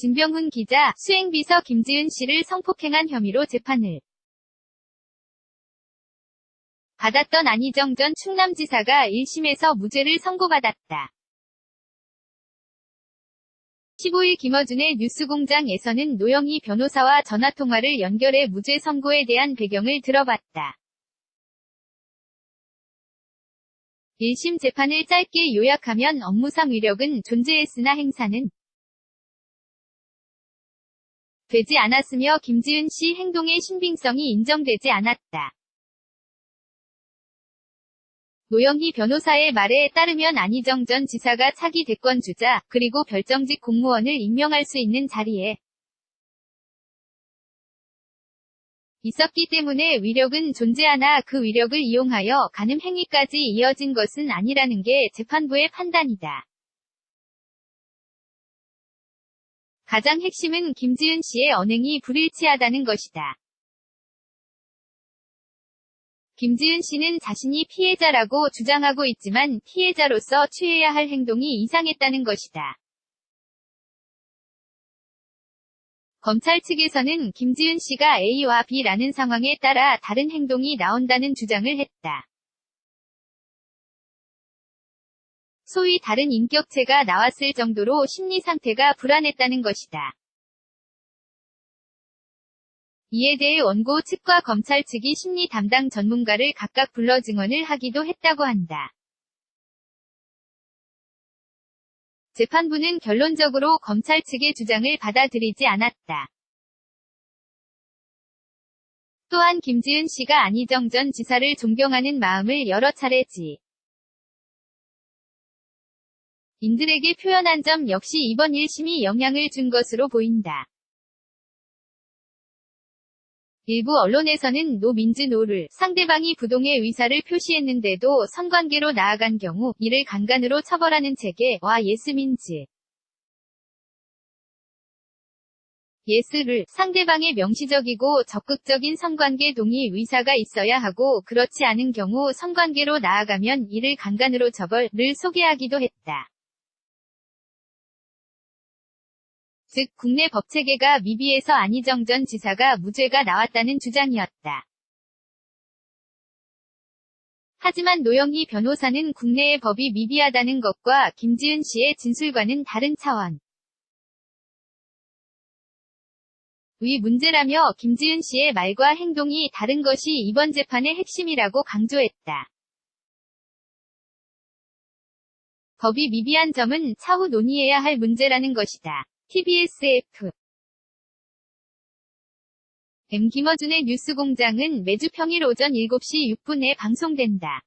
진병훈 기자, 수행비서 김지은 씨를 성폭행한 혐의로 재판을 받았던 안희정 전 충남지사가 1심에서 무죄를 선고받았다. 15일 김어준의 뉴스공장에서는 노영희 변호사와 전화통화를 연결해 무죄 선고에 대한 배경을 들어봤다. 1심 재판을 짧게 요약하면 업무상 위력은 존재했으나 행사는 되지 않았으며 김지은 씨 행동의 신빙성이 인정되지 않았다. 노영희 변호사의 말에 따르면 안희정 전 지사가 차기 대권 주자, 그리고 별정직 공무원을 임명할 수 있는 자리에 있었기 때문에 위력은 존재하나 그 위력을 이용하여 가늠 행위까지 이어진 것은 아니라는 게 재판부의 판단이다. 가장 핵심은 김지은 씨의 언행이 불일치하다는 것이다. 김지은 씨는 자신이 피해자라고 주장하고 있지만 피해자로서 취해야 할 행동이 이상했다는 것이다. 검찰 측에서는 김지은 씨가 A와 B라는 상황에 따라 다른 행동이 나온다는 주장을 했다. 소위 다른 인격체가 나왔을 정도로 심리 상태가 불안했다는 것이다. 이에 대해 원고 측과 검찰 측이 심리 담당 전문가를 각각 불러 증언을 하기도 했다고 한다. 재판부는 결론적으로 검찰 측의 주장을 받아들이지 않았다. 또한 김지은 씨가 안희정 전 지사를 존경하는 마음을 여러 차례 지. 인들에게 표현한 점 역시 이번 1심이 영향을 준 것으로 보인다. 일부 언론에서는 노민즈노를 상대방이 부동의 의사를 표시했는데도 성관계로 나아간 경우 이를 강간으로 처벌하는 체계와 예스민즈 예스를 상대방의 명시적이고 적극적인 성관계 동의 의사가 있어야 하고 그렇지 않은 경우 성관계로 나아가면 이를 강간으로 처벌을 소개하기도 했다. 즉 국내 법체계가 미비해서 안희정 전 지사가 무죄가 나왔다는 주장이었다. 하지만 노영희 변호사는 국내의 법이 미비하다는 것과 김지은 씨의 진술과는 다른 차원. 의 문제라며 김지은 씨의 말과 행동이 다른 것이 이번 재판의 핵심이라고 강조했다. 법이 미비한 점은 차후 논의해야 할 문제라는 것이다. TBSF M 김어준의 뉴스공장은 매주 평일 오전 7시 6분에 방송된다.